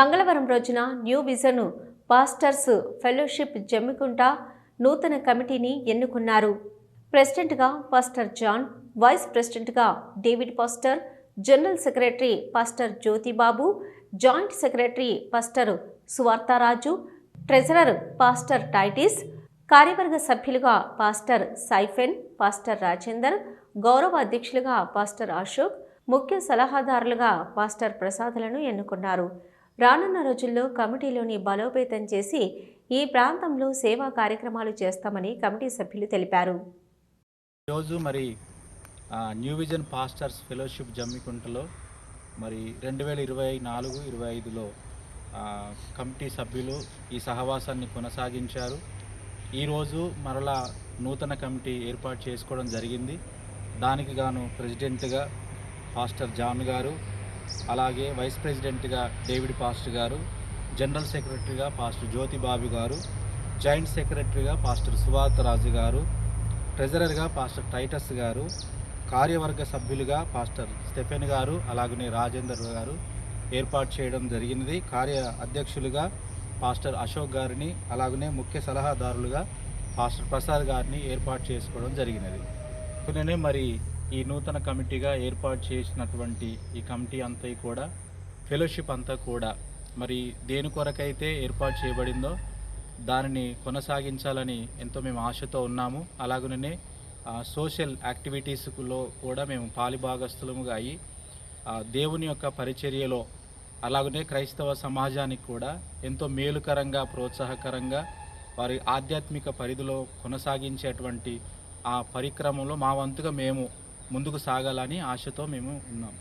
రోజున new vision pastors fellowship Jammikunta నూతన కమిటీని ఎన్నుకున్నారు. ప్రెసిడెంట్గా పాస్టర్ జాన్ వైస్ ప్రెసిడెంట్గా David pastor general secretary pastor Jyothibabu joint secretary pastor Suvartharaju treasurer pastor Titus కార్యవర్గ సభ్యులుగా పాస్టర్ సైఫెన్ పాస్టర్ రాజేందర్ గౌరవ అధ్యక్షులుగా పాస్టర్ అశోక్ ముఖ్య సలహాదారులుగా పాస్టర్ ప్రసాదులను ఎన్నుకున్నారు. రానున్న రోజుల్లో కమిటీలోని బలోపేతం చేసి ఈ ప్రాంతంలో సేవా కార్యక్రమాలు చేస్తామని కమిటీ సభ్యులు తెలిపారు. ఈరోజు మరి న్యూ విజన్ పాస్టర్స్ ఫెలోషిప్ జమ్మికుంటలో మరి రెండు వేల ఇరవై నాలుగు ఇరవై ఐదులో కమిటీ సభ్యులు ఈ సహవాసాన్ని కొనసాగించారు. ఈరోజు మరలా నూతన కమిటీ ఏర్పాటు చేసుకోవడం జరిగింది. దానికి గాను ప్రెసిడెంట్గా పాస్టర్ జాన్ గారు అలాగే వైస్ ప్రెసిడెంట్గా డేవిడ్ పాస్టర్ గారు జనరల్ సెక్రటరీగా పాస్టర్ జ్యోతి బాబు గారు జాయింట్ సెక్రటరీగా పాస్టర్ సువార్త రాజు గారు ట్రెజరర్గా పాస్టర్ టైటస్ గారు కార్యవర్గ సభ్యులుగా పాస్టర్ స్టెఫెన్ గారు అలాగనే రాజేందర్ గారు ఏర్పాటు చేయడం జరిగినది. కార్య అధ్యక్షులుగా పాస్టర్ అశోక్ గారిని అలాగనే ముఖ్య సలహాదారులుగా పాస్టర్ ప్రసాద్ గారిని ఏర్పాటు చేసుకోవడం జరిగినది. కొననే మరి ఈ నూతన కమిటీగా ఏర్పాటు చేసినటువంటి ఈ కమిటీ అంతా కూడా ఫెలోషిప్ అంతా కూడా మరి దేని కొరకైతే ఏర్పాటు చేయబడిందో దానిని కొనసాగించాలని ఎంతో మేము ఆశతో ఉన్నాము. అలాగనే సోషల్ యాక్టివిటీస్లో కూడా మేము పాలిభాగస్థులముగా అయ్యి దేవుని యొక్క పరిచర్యలో అలాగనే క్రైస్తవ సమాజానికి కూడా ఎంతో మేలుకరంగా ప్రోత్సాహకరంగా వారి ఆధ్యాత్మిక పరిధిలో కొనసాగించేటువంటి ఆ పరిక్రమంలో మా వంతుగా మేము ముందుకు సాగాలని ఆశతో మేము ఉన్నాం.